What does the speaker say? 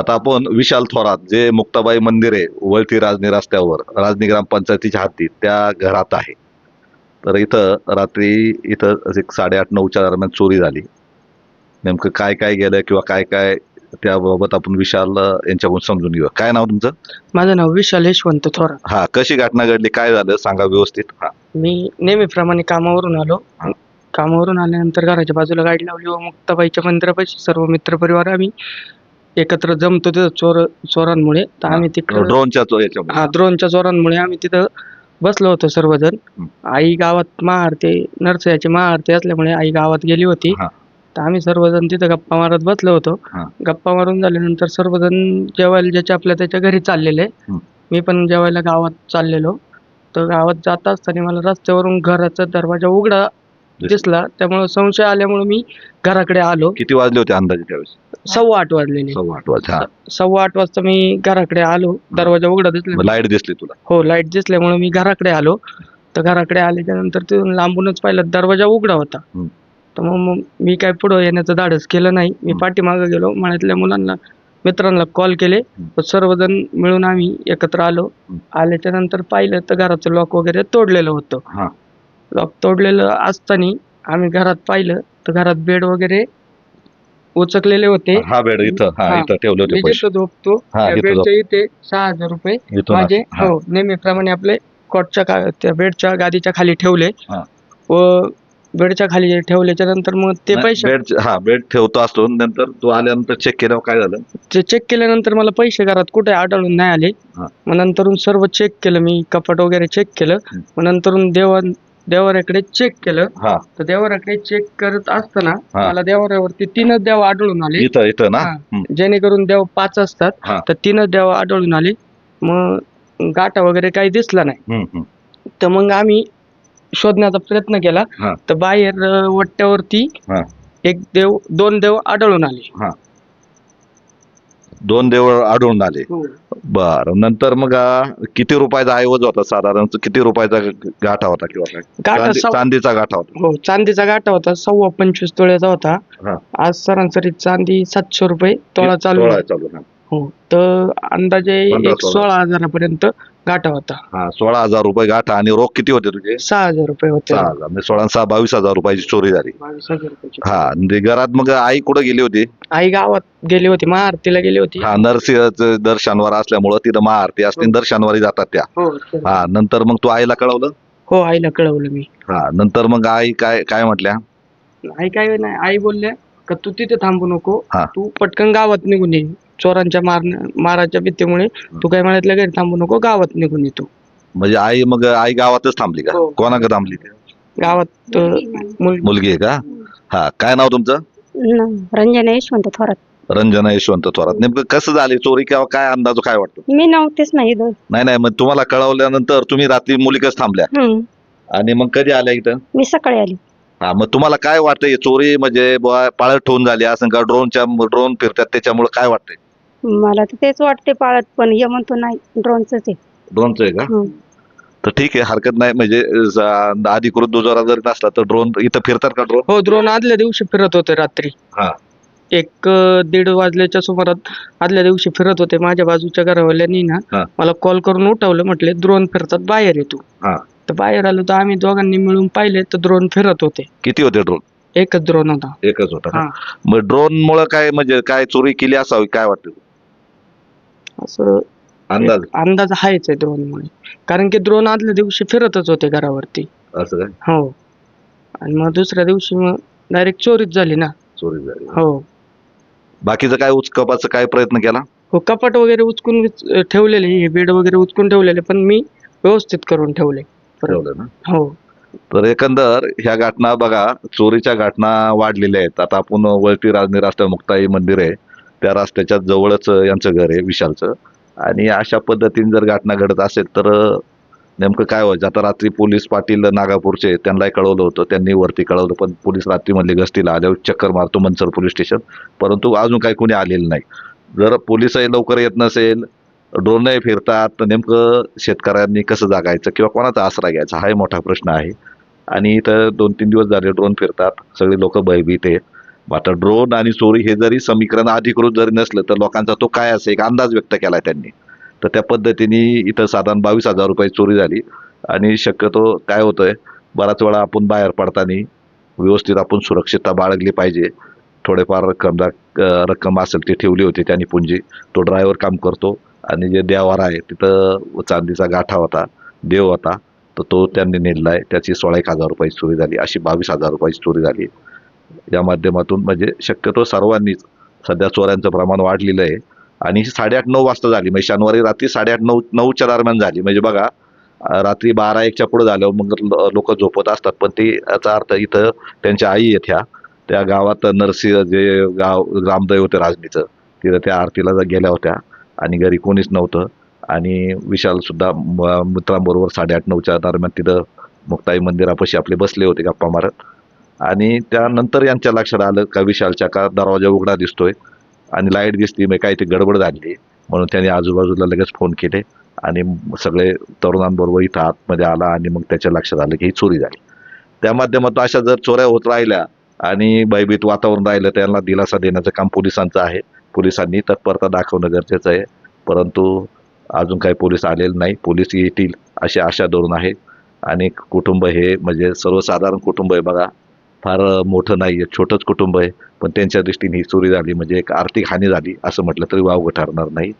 आता आपण विशाल थोरात जे मुक्ताबाई मंदिर आहे वळती राजनी रस्त्यावर राजनी ग्रामपंचायतीच्या हद्दीत त्या घरात आहे. तर इथं रात्री इथं एक साडेआठ नऊच्या दरम्यान चोरी झाली. नेमकं काय काय गेलं किंवा काय काय त्याबाबत आपण विशाल यांच्याकडून समजून घेऊया. काय नाव तुमचं? माझं नाव विशाल यशवंत थोरात. हा कशी घटना घडली? काय झालं? सांगा व्यवस्थित. हा. मी नेहमीप्रमाणे कामावरून आलो. कामावरून आल्यानंतर घराच्या बाजूला गाडी लावली व मुक्ताबाईच्या मंदिरापाशी सर्व मित्रपरिवार आम्ही एकत्र जमतो तिथं चोर चोरांमुळे. तर आम्ही तिकडं ड्रोनच्या याच्यामुळे. हा द्रोणच्या चोरांमुळे आम्ही तिथं बसलो होतो सर्वजण. आई गावात महाआरती नरसयाची महाआरती असल्यामुळे आई गावात गेली होती. हा. तर आम्ही सर्वजण तिथं गप्पा मारत बसलो होतो. हा. गप्पा मारून झाल्यानंतर सर्वजण जेवायला ज्याच्या आपल्या त्याच्या घरी चाललेले. मी पण जेवायला गावात चाललेलो. तर गावात जात असताना मला रस्त्यावरून घराचा दरवाजा उघडा दिसला. त्यामुळे संशय आल्यामुळे मी घराकडे आलो. किती वाजले होते अंदाजे त्यावेळेस? सव्वा आठ वाजलेले सव्वा आठ वाजले हा. सव्वा आठ वाजता मी घराकडे आलो दरवाजा उघडा दिसला लाइट दिसली तुला? हो लाइट दिसल्यामुळे मी घराकडे आलो. तर घराकडे आल्याच्यानंतर तिथून लांबूनच पाहिलं दरवाजा उघडा होता. हम्म. तर मग मग मी काय पुढं येण्याचं धाडस केलं नाही. मी. पाठीमागं गेलो. मळ्यातल्या मुलांना मित्रांना कॉल. केले तर सर्वजण मिळून आम्ही एकत्र आलो. आल्याच्यानंतर पाहिलं तर घराचं लॉक वगैरे तोडलेलं होतं. हा. लॉक तोडलेलं असताना आम्ही घरात पाहिलं. तर घरात बेड वगैरे उचकलेले होते हा बेड इथं हा. इथं ठेवले होते मी पैसे जिथं झोपतो हा, त्या इथं बेडच्या इथे सहा हजार रुपये इथून माझे असं. हा. हो नेहमीप्रमाणे आपले कॉटच्या का त्या बेडच्या गादीच्या खाली ठेवले हा. व बेडच्या खाली ठेवल्याच्या नंतर मग ते नाही, पैसे बेड हा बेड ठेवतो असतो नंतर तू आल्यानंतर चेक केल्यावर काय झालं ते चेक केल्यानंतर मला पैसे घरात कुठे आढळून नाही आले हा. मग नंतरून सर्व चेक केलं मी कपाट वगैरे चेक केलं. मग नंतरून देवा देवाऱ्याकडे चेक केलं हा तर देवाऱ्याकडे चेक करत असताना हा. मला देवाऱ्यावरती तीनच देव आढळून आले इथं इथं ना हा. जेणेकरून देव पाच असतात हा. तर तीनच देव आढळून आले मग गाठा वगैरे काही दिसला नाही. तर मग आम्ही शोधण्याचा प्रयत्न केला हा. तर बाहेर अं, वट्ट्यावरती हा. एक देव दोन देव आढळून आले दोन देवळ आढळून आले. बर नंतर मग किती रुपयाचा ऐवज होता साधारण? किती रुपयाचा गाठा होता किंवा काय? गाठा चांदी- सव- चांदीचा गाठा होता. हो चांदीचा गाठा होता. सव्वा पंचवीस तोळ्याचा होता. हा. आज सरासरी चांदी सातशे रुपये तोळा चालू आहे. चालू हा. हो. तर अंदाजे पंधरा एक सोळा. सोळा. हजारापर्यंत गाठा होता. हा सोळा हजार रुपये गाठा आणि रोख किती होते तुझे? सहा हजार रुपये होते. सहा हजार. म्हणजे सोळा आणि सहा बावीस हजार रुपयाची चोरी झाली. बावीस हजार रुपयाचे. हा म्हणजे घरात मग आई कुठं गेली होती? आई गावात गेली होती महाआरतीला गेली होती. हा नरसिंहच दर शनिवार असल्यामुळं तिथं महाआरती असते दर शनिवारी जातात त्या. हो तर- हा नंतर मग तू आईला कळवलं? हो आईला कळवलं मी. हा नंतर मग आई काय काय म्हटल्या? आई काय नाही आई बोलल्या का तू तिथे थांबू नको. हा. तू पटकन गावात निघून ये. चोरांच्या मार माराच्या भीतीमुळे तू काय म्हणायतलं घरी थांबू नको गावात निघून येतो. म्हणजे आई मग आई गावातच थांबली का? हो. कोणाकडे थांबली? गावात अं, मुलगी. आहे का? हा काय नाव तुमचं? न- रंजना यशवंत थोरात. रंजना यशवंत थोरात. नेमकं कसं झाली? चोरी किंवा काय अंदाज काय वाटतो? मी नव्हतेच नाही इथं नाही नाही मग तुम्हाला कळवल्यानंतर तुम्ही रात्री मुलीकच थांबल्या? हम्म. आणि मग कधी आल्या इथं? मी सकाळी आली. हा मग तुम्हाला काय वाटतंय? चोरी म्हणजे बुवा पाळत ठेवून झाली असं का ड्रोनच्या ड्रोन फिरतात त्याच्यामुळे काय वाटतंय? मला तर तेच वाटते पाळत पण हे म्हणतो नाही ड्रोनच आहे ड्रोनचं आहे का. तर ठीक आहे हरकत नाही म्हणजे ज- अधिकृत दुजोरा जरी नसला तर ड्रोन इथं फिरतात का ड्रोन हो द्रोण आदल्या दिवशी फिरत होते रात्री हा. एक अं, दीड वाजल्याच्या सुमारात आदल्या दिवशी फिरत होते माझ्या बाजूच्या घरावाल्यांनी हा. ना मला कॉल करून उठवलं म्हटले द्रोण फिरतात बाहेर येतो हा. तर बाहेर आलो तर आम्ही दोघांनी मिळून पाहिले तर द्रोण फिरत होते किती होते ड्रोन एकच द्रोण होता एकच होता का? हा. मग ड्रोन मुळे काय म्हणजे काय चोरी केली असावी काय वाटतं असं अंदाज. एक अंदाज आहेच आहे द्रोणमुळे. कारण की द्रोण आदल्या दिवशी फिरतच होते घरावरती. असं काय? हो. आणि मग दुसऱ्या दिवशी मग डायरेक्ट चोरीच झाली ना. चोरी झाली. हो. बाकीचं काय उचकपाचा काय प्रयत्न केला? हो कपाट वगैरे उचकून विच- ठेवलेले हे बेड वगैरे उचकून ठेवलेले पण मी व्यवस्थित करून ठेवले. ठेवलं ना? हो. तर एकंदर ह्या घटना बघा चोरीच्या घटना वाढलेल्या आहेत. आता आपण वळती राजनी राष्ट्र मुक्ताई मंदिर आहे. त्या रस्त्याच्या जवळच यांचं घर आहे विशालचं. आणि अशा पद्धतीने जर घटना घडत असेल तर नेमकं काय व्हायचं? आता रात्री पोलीस पाटील नागापूरचे त्यांनाही कळवलं होतं त्यांनी वरती कळवलं पण पोलीस रात्री म्हणले गस्तीला आल्यावर चक्कर मारतो मनसर पोलीस स्टेशन. परंतु अजून काही कोणी आलेलं नाही. जर पोलीसही लवकर येत नसेल ड्रोनही फिरतात तर नेमकं शेतकऱ्यांनी कसं जागायचं किंवा कोणाचा आसरा घ्यायचा? हाही मोठा प्रश्न आहे. आणि इथं दोन तीन दिवस झाले ड्रोन फिरतात सगळे लोक भयभीत आहेत. आता ड्रोन आणि चोरी हे जरी समीकरण अधिकृत जरी नसलं तर लोकांचा तो काय असेल एक अंदाज व्यक्त केला त्यांनी. तर त्या पद्धतीने इथं साधारण बावीस हजार रुपये चोरी झाली. आणि शक्यतो काय होतंय बराच वेळा आपण बाहेर पडताना व्यवस्थित आपण सुरक्षितता बाळगली पाहिजे. थोडेफार रक्कम रक्कम असेल ती ठेवली होती त्यांनी पुंजी. तो ड्रायव्हर काम करतो आणि जे देवारा आहे तिथं चांदीचा गाठा होता देव होता तर तो त्यांनी नेलेला आहे. त्याची सोळा एक हजार रुपयाची चोरी झाली अशी बावीस हजार रुपयाची चोरी झाली. या माध्यमातून म्हणजे शक्यतो सर्वांनीच. सध्या चोऱ्यांचं प्रमाण वाढलेलं आहे. आणि साडेआठ नऊ वाजता झाली. म्हणजे शनिवारी रात्री साडेआठ नऊ नऊच्या दरम्यान झाली. म्हणजे बघा रात्री बारा एकच्या पुढे झाल्यावर मग लोक झोपत असतात. पण ते याचा अर्थ इथं त्यांच्या आई आहेत ह्या. त्या गावात नरसी जे गाव ग्रामदैवत होते राजनीचं. तिथं त्या आरतीला गेल्या होत्या. आणि घरी कोणीच नव्हतं. आणि विशालसुद्धा म- मित्रांबरोबर साडेआठ नऊच्या दरम्यान तिथं मुक्ताई मंदिरापाशी आपले बसले होते गप्पा मारत. आणि त्यानंतर यांच्या लक्षात आलं का विशालच्या का दरवाजा उघडा दिसतोय. आणि लाइट दिसली मग काही ती गडबड झाली. म्हणून त्यांनी आजूबाजूला लगेच फोन केले. आणि सगळे तरुणांबरोबर इथं आतमध्ये आला आणि मग त्याच्या लक्षात आलं की ही चोरी झाली. त्या माध्यमातून अशा जर चोऱ्या होत राहिल्या आणि भयभीत वातावरण राहिलं त्यांना दिलासा देण्याचं काम पोलिसांचं आहे. पोलिसांनी तत्परता दाखवणं गरजेचं आहे. परंतु अजून काही पोलीस आलेले नाही. पोलीस येतील अशी आशा धरून आहे. आणि कुटुंब हे म्हणजे सर्वसाधारण कुटुंब आहे बघा. फार मोठं नाही आहे छोटंच कुटुंब आहे. पण त्यांच्या दृष्टीने ही चोरी झाली म्हणजे एक आर्थिक हानी झाली असं म्हटलं तरी वावगं ठरणार नाही.